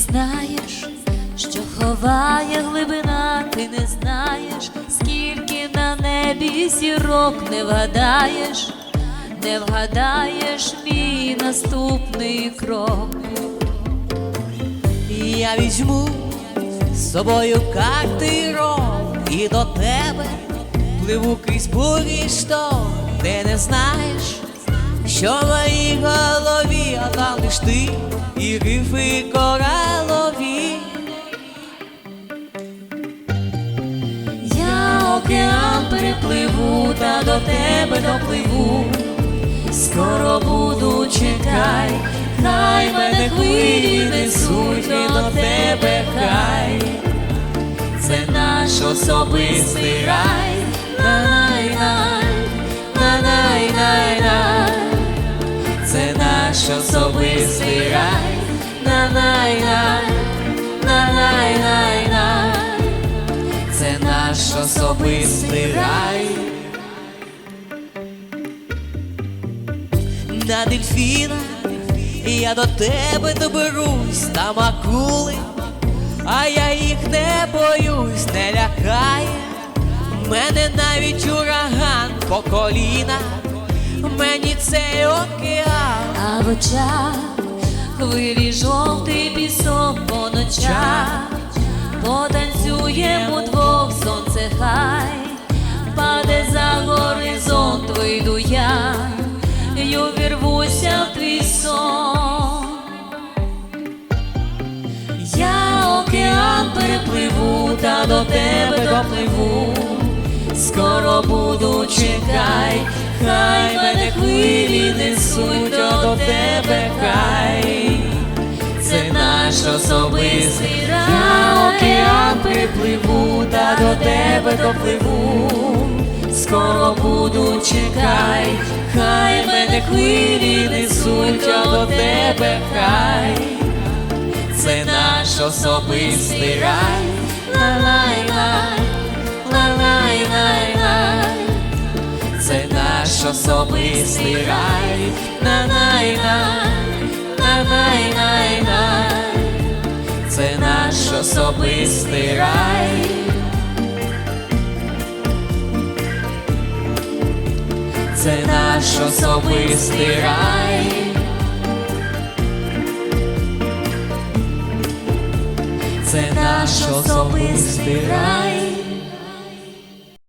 знаєш, що ховає глибина, ти не знаєш, скільки на небі зірок не вгадаєш, не вгадаєш мій наступний крок. Я візьму з собою картирок і до тебе пливу крізь бурі шторм, ти не знаєш, що в моїй голові, а там лиш ти і рифи коралові. Океан перепливу та до тебе допливу. Скоро буду чекай, хай мене хвилі несуть до тебе хай. Це наш особистий рай, на-най-най, на-най-най-най. Це наш особистий рай, на-най-най, на-най-най-най. Особистий рай. на дельфіна, я до тебе доберусь, там акули, а я їх не боюсь, не лякає. Мене навіть ураган по коліна, мені цей океан. А в очах хвилі жовтий пісок по ночах, й в твій сон. Я океан перепливу та до тебе допливу. Скоро буду чекай, хай мене хвилі несуть до тебе хай. Це наш особистий рай. Я океан перепливу та до тебе допливу. Скоро буду чекай, хай мене хвилі несуть до тебе хай. Це наш особистий рай. Ла-лай-лай, ла-лай-лай-лай. Це наш особистий рай. На-най-най, на-най-най-най. Це наш особистий рай. Це наш особистий рай. Це наш особистий рай.